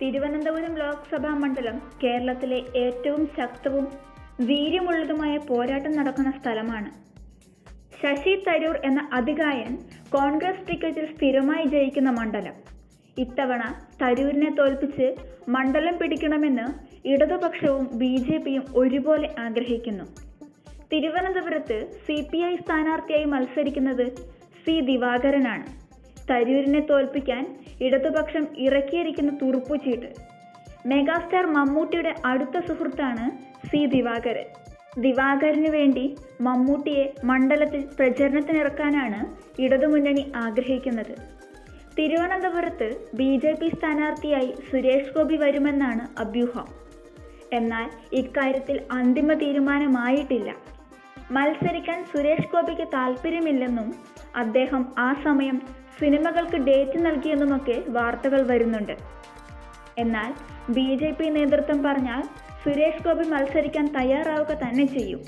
തിരുവനന്തപുരം ലോക്സഭാ മണ്ഡലം കേരളത്തിലെ ഏറ്റവും ശക്തവും വീര്യമുള്ളതുമായ പോരാട്ടം നടക്കുന്ന സ്ഥലമാണ്. ശശി തരൂർ എന്ന അതികായൻ കോൺഗ്രസ് ടിക്കറ്റിൽ സ്ഥിരമായി ജയിക്കുന്ന മണ്ഡലം. ഇത്തവണ തരൂരിനെ തോൽപ്പിച്ച് മണ്ഡലം പിടിക്കണമെന്ന് ഇടതുപക്ഷവും ബി ജെ പിയും ഒരുപോലെ ആഗ്രഹിക്കുന്നു. തിരുവനന്തപുരത്ത് സി പി ഐ സ്ഥാനാർത്ഥിയായി മത്സരിക്കുന്നത് സി ദിവാകരനാണ്. തരൂരിനെ തോൽപ്പിക്കാൻ ഇടതുപക്ഷം ഇറക്കിയിരിക്കുന്ന തുറുപ്പുചീട്ട്. മെഗാസ്റ്റാർ മമ്മൂട്ടിയുടെ അടുത്ത സുഹൃത്താണ് സി ദിവാകരൻ. ദിവാകരന് വേണ്ടി മമ്മൂട്ടിയെ മണ്ഡലത്തിൽ പ്രചരണത്തിനിറക്കാനാണ് ഇടതുമുന്നണി ആഗ്രഹിക്കുന്നത്. തിരുവനന്തപുരത്ത് ബി ജെ പി സ്ഥാനാർത്ഥിയായി സുരേഷ് ഗോപി വരുമെന്നാണ് അഭ്യൂഹം. എന്നാൽ ഇക്കാര്യത്തിൽ അന്തിമ തീരുമാനമായിട്ടില്ല. മത്സരിക്കാൻ സുരേഷ് ഗോപിക്ക് താല്പര്യമില്ലെന്നും അദ്ദേഹം ആ സമയം സിനിമകൾക്ക് ഡേറ്റ് നൽകിയെന്നുമൊക്കെ വാർത്തകൾ വരുന്നുണ്ട്. എന്നാൽ ബി ജെ പി നേതൃത്വം പറഞ്ഞാൽ സുരേഷ് ഗോപി മത്സരിക്കാൻ തയ്യാറാവുക തന്നെ ചെയ്യും.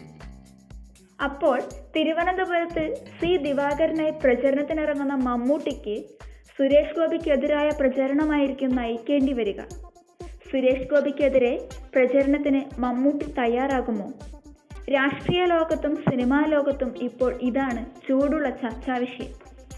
അപ്പോൾ തിരുവനന്തപുരത്ത് സി ദിവാകരനായി പ്രചരണത്തിനിറങ്ങുന്ന മമ്മൂട്ടിക്ക് സുരേഷ് ഗോപിക്കെതിരായ പ്രചരണമായിരിക്കും നയിക്കേണ്ടി വരിക. സുരേഷ് ഗോപിക്കെതിരെ പ്രചരണത്തിന് മമ്മൂട്ടി തയ്യാറാകുമോ? രാഷ്ട്രീയ ലോകത്തും സിനിമാ ലോകത്തും ഇപ്പോൾ ഇതാണ് ചൂടുള്ള ചർച്ചാവിഷയം